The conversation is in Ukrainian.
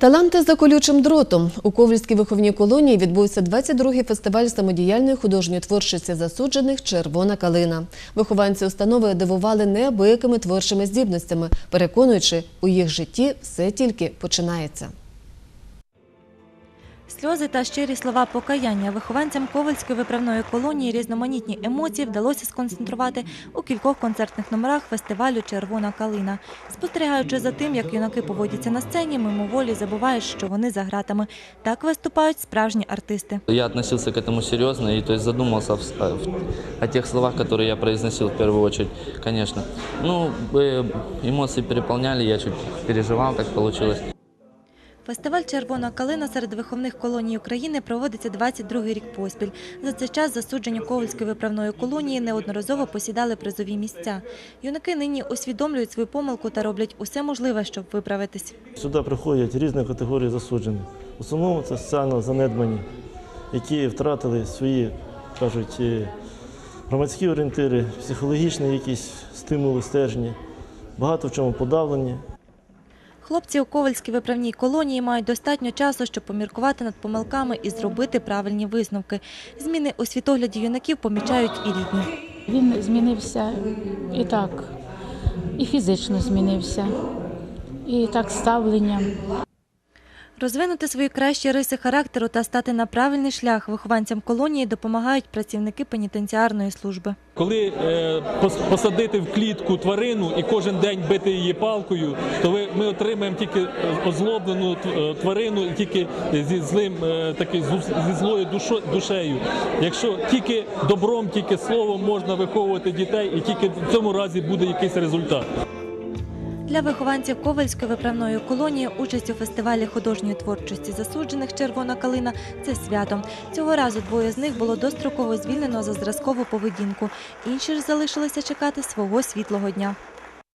Таланти за колючим дротом у Ковальській виховній колонії відбувся 22-й фестиваль самодіяльної художньої творчості засуджених Червона калина. Вихованці установи дивували неабиякими творчими здібностями, переконуючи, у їх житті все тільки починається. Сльози та щирі слова покаяння вихованцям Ковальської виправної колонії різноманітні емоції вдалося сконцентрувати у кількох концертних номерах фестивалю Червона калина. Спостерігаючи за тим, як юнаки поводяться на сцені, мимоволі забуваєш, що вони за гратами. Так виступають справжні артисти. Я относился к этому серьезно и то есть задумался в- о, в- о тех словах, которые я произносил в первую очередь, конечно. Ну, э, эмоции переполняли, я чуть переживал, так получилось. Фестиваль Червона калина серед виховних колоній України проводиться 22-й рік поспіль. За цей час засуджені Ковальської виправної колонії неодноразово посідали призові місця. Юнаки нині усвідомлюють свою помилку та роблять усе можливе, щоб виправитись. Сюди приходять різні категорії засуджених. В основному це соціально занедбані, які втратили свої, кажуть, е, громадські орієнтири, психологічні якісь стимули, стержні, багато в чому подавлені. Хлопці у Ковальській виправній колонії мають достатньо часу, щоб поміркувати над помилками і зробити правильні висновки. Зміни у світогляді юнаків помічають і рідні. Він змінився і так, і фізично змінився, і так ставленням. Розвинути свої кращі риси характеру та стати на правильний шлях вихованцям колонії допомагають працівники пенітенціарної служби. Коли е, посадити в клітку тварину і кожен день бити її палкою, то ви, ми отримаємо тільки е, озлоблену е, тварину і тільки зі злим такий зі злою душею. Якщо тільки добром, тільки словом можна виховувати дітей, і тільки в цьому разі буде якийсь результат. Для вихованців Ковальської виправної колонії участь у фестивалі художньої творчості засуджених Червона калина це свято. Цього разу двоє з них було достроково звільнено за зразкову поведінку. Інші ж залишилися чекати свого світлого дня.